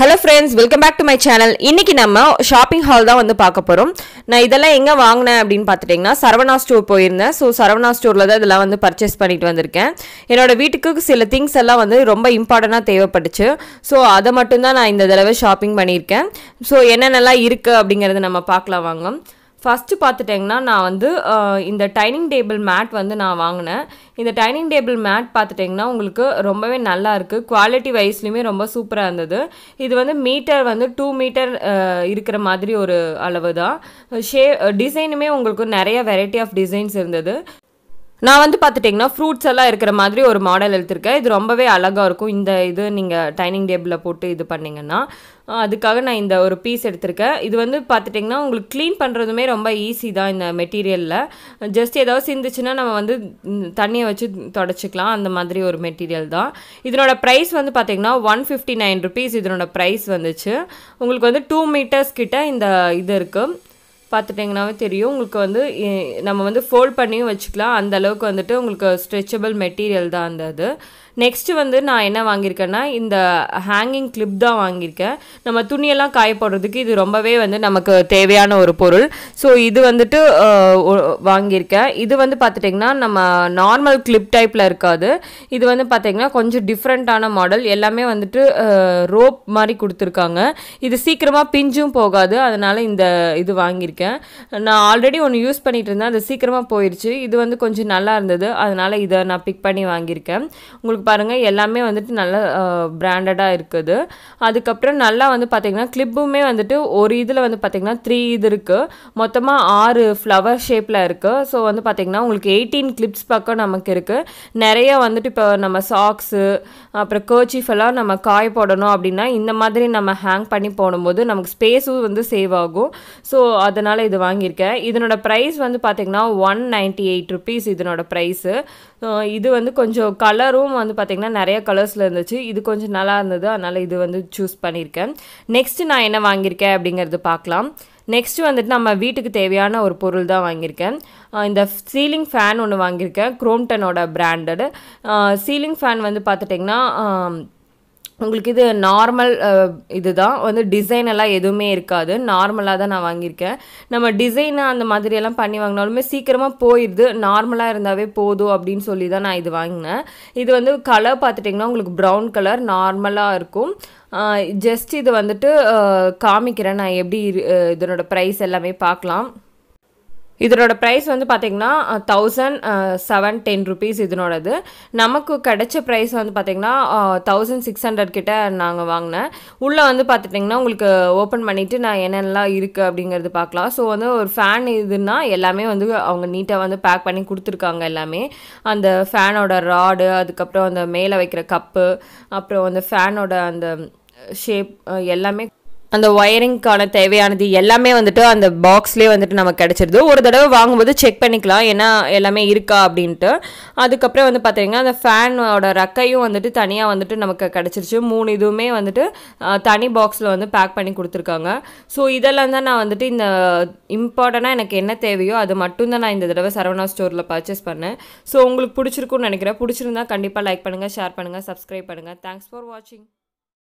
Hello friends welcome back to my channel இன்றைக்கி நம்ம shopping hall தான் வந்து பார்க்க போகிறோம் நான் இதெல்லாம் எங்கே வாங்கினேன் அப்படின்னு பார்த்துட்டிங்கன்னா சரவணா ஸ்டோர் போயிருந்தேன். ஸோ சரவணா ஸ்டோரில் தான் இதெல்லாம் வந்து பர்ச்சேஸ் பண்ணிட்டு வந்திருக்கேன். என்னோட வீட்டுக்கு சில திங்ஸ் எல்லாம் வந்து ரொம்ப இம்பார்ட்டண்ட்டாக தேவைப்பட்டுச்சு. ஸோ அதை மட்டும்தான் நான் இந்த தடவை ஷாப்பிங் பண்ணியிருக்கேன். ஸோ என்னென்னலாம் இருக்குது அப்படிங்கிறத நம்ம பார்க்கலாம் வாங்க. ஃபஸ்ட்டு பார்த்துட்டிங்கன்னா நான் வந்து இந்த டைனிங் டேபிள் மேட் வந்து நான் வாங்கினேன். இந்த டைனிங் டேபிள் மேட் பார்த்துட்டிங்கன்னா உங்களுக்கு ரொம்பவே நல்லா இருக்குது குவாலிட்டி வைஸ்லையுமே ரொம்ப சூப்பராக இருந்தது. இது வந்து மீட்டர் வந்து டூ மீட்டர் இருக்கிற மாதிரி ஒரு அளவு தான். ஷே டிசைனுமே உங்களுக்கு நிறைய வெரைட்டி ஆஃப் டிசைன்ஸ் இருந்தது. நான் வந்து பார்த்துட்டிங்கன்னா ஃப்ரூட்ஸ் எல்லாம் இருக்கிற மாதிரி ஒரு மாடல் எடுத்திருக்கேன். இது ரொம்பவே அழகாக இருக்கும். இந்த இது நீங்கள் டைனிங் டேபிளில் போட்டு இது பண்ணிங்கன்னா அதுக்காக நான் இந்த ஒரு பீஸ் எடுத்திருக்கேன். இது வந்து பார்த்துட்டிங்கன்னா உங்களுக்கு க்ளீன் பண்ணுறதுமே ரொம்ப ஈஸி தான் இந்த மெட்டீரியலில் ஜஸ்ட் ஏதாவது சிந்துச்சுன்னா நம்ம வந்து தண்ணியை வச்சு தொடச்சிக்கலாம். அந்த மாதிரி ஒரு மெட்டீரியல் தான். இதனோட ப்ரைஸ் வந்து பார்த்திங்கன்னா ஒன் ஃபிஃப்டி நைன் ருபீஸ் இதனோட ப்ரைஸ் வந்துச்சு. உங்களுக்கு வந்து டூ மீட்டர்ஸ் கிட்ட இந்த இது இருக்குது பார்த்துட்டிங்கனாவே தெரியும். உங்களுக்கு வந்து நம்ம வந்து ஃபோல்ட் பண்ணியும் வச்சுக்கலாம். அந்த அளவுக்கு வந்துட்டு உங்களுக்கு ஸ்ட்ரெச்சபிள் மெட்டீரியல் தான் அந்த இது. நெக்ஸ்ட்டு வந்து நான் என்ன வாங்கியிருக்கேன்னா இந்த ஹேங்கிங் கிளிப் தான் வாங்கியிருக்கேன். நம்ம துணியெல்லாம் காய போடுறதுக்கு இது ரொம்பவே வந்து நமக்கு தேவையான ஒரு பொருள். ஸோ இது வந்துட்டு வாங்கியிருக்கேன். இது வந்து பார்த்துட்டிங்கன்னா நம்ம நார்மல் கிளிப் டைப்பில் இருக்காது. இது வந்து பார்த்திங்கன்னா கொஞ்சம் டிஃப்ரெண்ட்டான மாடல் எல்லாமே வந்துட்டு ரோப் மாதிரி கொடுத்துருக்காங்க. இது சீக்கிரமாக பிஞ்சும் போகாது. அதனால் இந்த இது வாங்கியிருக்கேன். நான் ஆல்ரெடி ஒன்று யூஸ் பண்ணிகிட்டு இருந்தேன் அது சீக்கிரமாக போயிடுச்சு இது வந்து கொஞ்சம் நல்லா இருந்தது. அதனால் இதை நான் பிக் பண்ணி வாங்கியிருக்கேன். உங்களுக்கு பாருங்கள் எல்லாமே வந்துட்டு நல்ல பிராண்டடாக இருக்குது. அதுக்கப்புறம் நல்லா வந்து பார்த்திங்கன்னா கிளிப்புமே வந்துட்டு ஒரு இதில் வந்து பார்த்திங்கன்னா த்ரீ இது இருக்குது மொத்தமாக ஆறு ஃப்ளவர் ஷேப்பில் இருக்குது ஸோ வந்து பார்த்திங்கன்னா உங்களுக்கு எயிட்டீன் கிளிப்ஸ் பக்கம் நமக்கு இருக்குது நிறைய வந்துட்டு இப்போ நம்ம சாக்ஸு அப்புறம் கர்ச்சீஃப் எல்லாம் நம்ம காய போடணும் அப்படின்னா இந்த மாதிரி நம்ம ஹேங் பண்ணி போடும்போது நமக்கு ஸ்பேஸும் வந்து சேவ் ஆகும். ஸோ அதனால் இது வாங்கியிருக்கேன். இதனோட ப்ரைஸ் வந்து பார்த்திங்கன்னா ஒன் நைன்ட்டி எயிட் ருபீஸ் இதனோட ப்ரைஸு இது வந்து கொஞ்சம் கலரும் வந்து பார்த்திங்கன்னா நிறைய கலர்ஸில் இருந்துச்சு. இது கொஞ்சம் நல்லா இருந்தது. அதனால் இது வந்து சூஸ் பண்ணியிருக்கேன். நெக்ஸ்ட்டு நான் என்ன வாங்கியிருக்கேன் அப்படிங்கிறது பார்க்கலாம். நெக்ஸ்ட்டு வந்துட்டு நம்ம வீட்டுக்கு தேவையான ஒரு பொருள் தான் வாங்கியிருக்கேன். இந்த சீலிங் ஃபேன் ஒன்று வாங்கியிருக்கேன். குரோம்டனோட பிராண்டடு சீலிங் ஃபேன் வந்து பார்த்துட்டிங்கன்னா உங்களுக்கு இது நார்மல் இதுதான். வந்து டிசைன் எல்லாம் எதுவுமே இருக்காது. நார்மலாக தான் நான் வாங்கியிருக்கேன். நம்ம டிசைன் அந்த மாதிரியெல்லாம் பண்ணி வாங்கினாலுமே சீக்கிரமாக போயிடுது நார்மலாக இருந்தாவே போதும் அப்படின்னு சொல்லி தான் நான் இது வாங்கினேன். இது வந்து கலர் பார்த்துட்டிங்கன்னா உங்களுக்கு ப்ரௌன் கலர் நார்மலாக இருக்கும். ஜஸ்ட் இது வந்துட்டு காமிக்கிறேன். நான் எப்படி இரு- இதனோட ப்ரைஸ் எல்லாமே பார்க்கலாம். இதனோட ப்ரைஸ் வந்து பார்த்திங்கன்னா தௌசண்ட் செவன் டென் ருபீஸ் இதனோடது. நமக்கு கிடைச்ச ப்ரைஸ் வந்து பார்த்திங்கன்னா தௌசண்ட் சிக்ஸ் ஹண்ட்ரட் கிட்ட நாங்கள் வாங்கினேன். உள்ளே வந்து பார்த்துட்டிங்கன்னா உங்களுக்கு ஓப்பன் பண்ணிவிட்டு நான் என்னென்னலாம் இருக்குது அப்படிங்கிறது பார்க்கலாம் ஸோ வந்து ஒரு ஃபேன் இதுன்னா எல்லாமே வந்து அவங்க நீட்டாக வந்து பேக் பண்ணி கொடுத்துருக்காங்க எல்லாமே. அந்த ஃபேனோட ராடு அதுக்கப்புறம் அந்த மேலே வைக்கிற கப்பு அப்புறம் அந்த ஃபேனோட அந்த ஷேப் எல்லாமே அந்த ஒயரிங்க்கான தேவையானது எல்லாமே வந்துட்டு அந்த பாக்ஸ்லேயே வந்துட்டு நமக்கு கிடச்சிருது. ஒரு தடவை வாங்கும்போது செக் பண்ணிக்கலாம். ஏன்னா எல்லாமே இருக்கா அப்படின்ட்டு. அதுக்கப்புறம் வந்து பார்த்தீங்கன்னா அந்த ஃபேனோட ரக்கையும் வந்துட்டு தனியாக வந்துட்டு நமக்கு கிடச்சிருச்சு. மூணு இதுவுமே வந்துட்டு தனி பாக்ஸில் வந்து பேக் பண்ணி கொடுத்துருக்காங்க. ஸோ இதெல்லாம் தான் நான் வந்துட்டு இந்த இம்பார்ட்டண்ட்டாக எனக்கு என்ன தேவையோ அது மட்டும்தான் நான் இந்த தடவை சரவணா ஸ்டோரில் பர்ச்சேஸ் பண்ணேன். ஸோ உங்களுக்கு பிடிச்சிருக்குன்னு நினைக்கிறேன். பிடிச்சிருந்தா கண்டிப்பாக லைக் பண்ணுங்கள் ஷேர் பண்ணுங்கள் சப்ஸ்கிரைப் பண்ணுங்கள் தேங்க்ஸ் ஃபார் வாட்சிங்